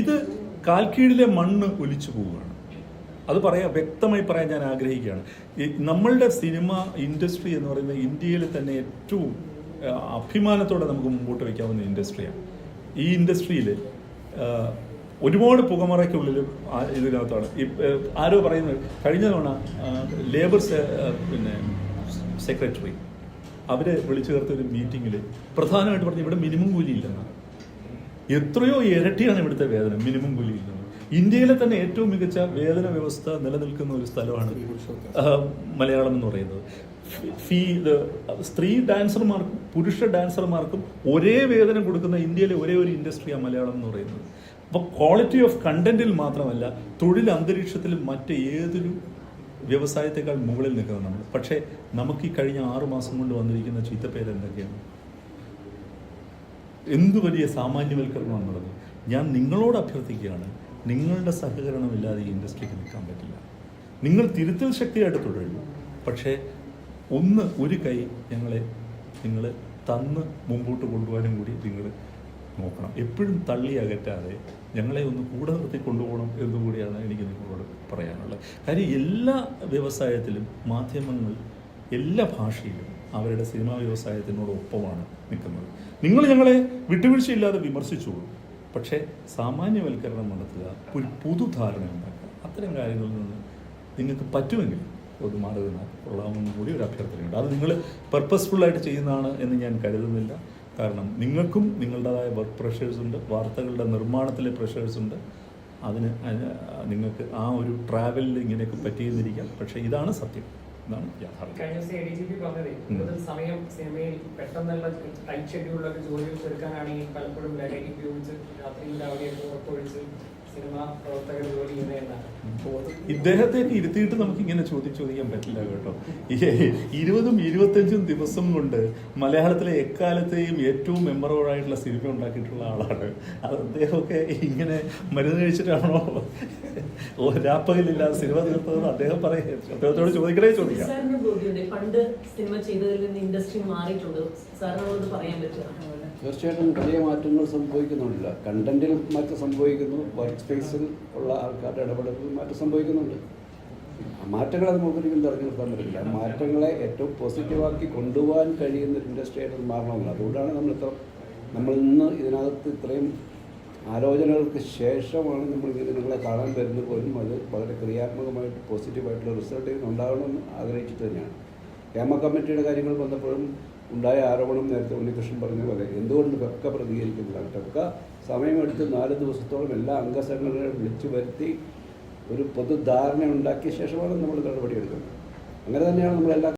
ഇത് കാൽക്കീഴിലെ മണ്ണ് ഒലിച്ചു പോവുകയാണ്. അത് പറയാ വ്യക്തമായി പറയാൻ ഞാൻ ആഗ്രഹിക്കുകയാണ്. നമ്മളുടെ സിനിമ ഇൻഡസ്ട്രി എന്ന് പറയുന്നത് ഇന്ത്യയിൽ തന്നെ ഏറ്റവും അഭിമാനത്തോടെ നമുക്ക് മുമ്പോട്ട് വയ്ക്കാവുന്ന ഇൻഡസ്ട്രിയാണ്. ഈ ഇൻഡസ്ട്രിയിൽ ഒരുപാട് പുകമറയ്ക്കുള്ളിലും ഇതിനകത്താണ്. ആരോ പറയുന്നത് കഴിഞ്ഞ തവണ ലേബർ പിന്നെ സെക്രട്ടറി അവരെ വിളിച്ചു ചേർത്ത ഒരു മീറ്റിങ്ങിൽ പ്രധാനമായിട്ട് പറഞ്ഞു ഇവിടെ മിനിമം കൂലിയില്ലെന്നാണ് എത്രയോ ഇരട്ടിയാണ് ഇവിടുത്തെ വേതനം മിനിമം കൂലി ഇന്ത്യയിലെ തന്നെ ഏറ്റവും മികച്ച വേതന വ്യവസ്ഥ നിലനിൽക്കുന്ന ഒരു സ്ഥലമാണ് മലയാളം എന്ന് പറയുന്നത്. ഫീ സ്ത്രീ ഡാൻസർമാർക്കും പുരുഷ ഡാൻസർമാർക്കും ഒരേ വേതനം കൊടുക്കുന്ന ഇന്ത്യയിലെ ഒരേ ഒരു ഇൻഡസ്ട്രിയാണ് മലയാളം എന്ന് പറയുന്നത്. അപ്പോൾ ക്വാളിറ്റി ഓഫ് കണ്ടന്റിൽ മാത്രമല്ല തൊഴിൽ അന്തരീക്ഷത്തിലും മറ്റ് ഏതൊരു വ്യവസായത്തെക്കാൾ മുകളിൽ നിൽക്കുന്നത് നമ്മൾ. പക്ഷേ നമുക്ക് ഈ കഴിഞ്ഞ ആറു മാസം കൊണ്ട് വന്നിരിക്കുന്ന ചീത്തപ്പേര് എന്തൊക്കെയാണ്? എന്ത് വലിയ സാമാന്യവൽക്കരണമാണ് നടന്നത് ഞാൻ നിങ്ങളോട് അഭ്യർത്ഥിക്കുകയാണ് നിങ്ങളുടെ സഹകരണമില്ലാതെ ഈ ഇൻഡസ്ട്രിക്ക് നിൽക്കാൻ പറ്റില്ല. നിങ്ങൾ തിരുത്തൽ ശക്തിയായിട്ട് തുടരുന്നു. പക്ഷേ ഒന്ന് ഒരു കൈ ഞങ്ങളെ നിങ്ങൾ തന്ന് മുമ്പോട്ട് കൊണ്ടുപോകാനും കൂടി നിങ്ങൾ നോക്കണം. എപ്പോഴും തള്ളി അകറ്റാതെ ഞങ്ങളെ ഒന്ന് കൂടെ നിർത്തി കൊണ്ടുപോകണം എന്നുകൂടിയാണ് എനിക്ക് നിങ്ങളോട് പറയാനുള്ളത്. കാര്യം എല്ലാ വ്യവസായത്തിലും മാധ്യമങ്ങൾ എല്ലാ ഭാഷയിലും അവരുടെ സിനിമാ വ്യവസായത്തിനോടൊപ്പമാണ് നിൽക്കുന്നത്. നിങ്ങൾ ഞങ്ങളെ വിട്ടുവീഴ്ചയില്ലാതെ വിമർശിച്ചോളൂ. പക്ഷേ സാമാന്യവൽക്കരണം നടത്തുക ഒരു പുതുധാരണ ഉണ്ടാക്കുക. അത്തരം കാര്യങ്ങളിൽ നിന്ന് നിങ്ങൾക്ക് പറ്റുമെങ്കിൽ ഒരു മാറി നിന്നാൽ കൊള്ളാമെന്ന് കൂടി ഒരു അഭ്യർത്ഥനയുണ്ട്. അത് നിങ്ങൾ പർപ്പസ്ഫുള്ളായിട്ട് ചെയ്യുന്നതാണ് എന്ന് ഞാൻ കരുതുന്നില്ല. കാരണം നിങ്ങൾക്കും നിങ്ങളുടേതായ വർക്ക് പ്രഷേഴ്സ് ഉണ്ട് വാർത്തകളുടെ നിർമ്മാണത്തിലെ പ്രഷേഴ്സ് ഉണ്ട്. അതിന് നിങ്ങൾക്ക് ആ ഒരു ട്രാവലിൽ ഇങ്ങനെയൊക്കെ പറ്റിയെന്നിരിക്കാം. പക്ഷേ ഇതാണ് സത്യം. ഇതാണ് യാഥാർത്ഥ്യം കഴിഞ്ഞ ദിവസം എ ഡി ജി പി പറഞ്ഞതേ കൂടുതൽ സമയം സിനിമയിൽ പെട്ടെന്നുള്ള ടൈറ്റ് ഷെഡ്യൂളിലൊക്കെ ജോലികൾ തീർക്കാനാണെങ്കിൽ പലപ്പോഴും ലഹരി ഉപയോഗിച്ച് രാത്രിയിൽ രാവിലെയൊക്കെ ഉറപ്പൊഴിച്ച് ഇദ്ദേഹത്തേക്ക് ഇരുത്തിയിട്ട് നമുക്ക് ഇങ്ങനെ ചോദ്യം ചോദിക്കാൻ പറ്റില്ല കേട്ടോ. ഇരുപതും ഇരുപത്തഞ്ചും ദിവസം കൊണ്ട് മലയാളത്തിലെ എക്കാലത്തെയും ഏറ്റവും മെമ്മറബിൾ ആയിട്ടുള്ള സിനിമ ഉണ്ടാക്കിയിട്ടുള്ള ആളാണ്. അത് അദ്ദേഹമൊക്കെ ഇങ്ങനെ മരുന്ന് കഴിച്ചിട്ടാണോ? രാപ്പകലില്ലാതെ സിനിമ തീർത്തതെന്ന് അദ്ദേഹം പറയും അദ്ദേഹത്തോട് ചോദിക്കണേ ചോദിക്കാം. പണ്ട് സിനിമ ചെയ്തതിൽ നിന്ന് ഇൻഡസ്ട്രി മാറിയിട്ടുണ്ട്. സാറിനോട് പറയാൻ പറ്റുക തീർച്ചയായിട്ടും വലിയ മാറ്റങ്ങൾ സംഭവിക്കുന്നുണ്ട്. കണ്ടന്റിൽ മാറ്റം സംഭവിക്കുന്നു. വർക്ക് സ്പേസിൽ ഉള്ള ആൾക്കാരുടെ ഇടപെടലിൽ മാറ്റം സംഭവിക്കുന്നുണ്ട്. മാറ്റങ്ങൾ മാറ്റങ്ങളെ നമുക്ക് തിരഞ്ഞെടുക്കാൻ പറ്റില്ല. മാറ്റങ്ങളെ ഏറ്റവും പോസിറ്റീവാക്കി കൊണ്ടുപോകാൻ കഴിയുന്ന ഒരു ഇൻഡസ്ട്രി ആയിട്ട് മാറണമെന്നില്ല. അതുകൊണ്ടാണ് നമ്മൾ ഇത്ര നമ്മൾ ഇന്ന് ഇതിനകത്ത് ഇത്രയും ആലോചനകൾക്ക് ശേഷമാണ് നമ്മൾ നിങ്ങളെ കാണാൻ വരുന്നത്. പോലും അത് വളരെ ക്രിയാത്മകമായിട്ട് പോസിറ്റീവായിട്ടുള്ള റിസൾട്ട് ഇതിനുണ്ടാകണമെന്ന് ആഗ്രഹിച്ചിട്ട് തന്നെയാണ്. ഹേമ കമ്മിറ്റിയുടെ കാര്യങ്ങൾ വന്നപ്പോഴും ഉണ്ടായ ആരോപണം നേരത്തെ ഉണ്ണികൃഷ്ണൻ പറഞ്ഞ പോലെ എന്തുകൊണ്ട് വെക്ക പ്രതികരിക്കുന്നില്ല? വെക്ക സമയമെടുത്ത് നാല് ദിവസത്തോളം എല്ലാ അംഗസംഘടനകളും വിളിച്ചു വരുത്തി ഒരു പൊതുധാരണ ഉണ്ടാക്കിയ ശേഷമാണ് നമ്മൾ നടപടിയെടുക്കുന്നത് അങ്ങനെ തന്നെയാണ് നമ്മളെല്ലാ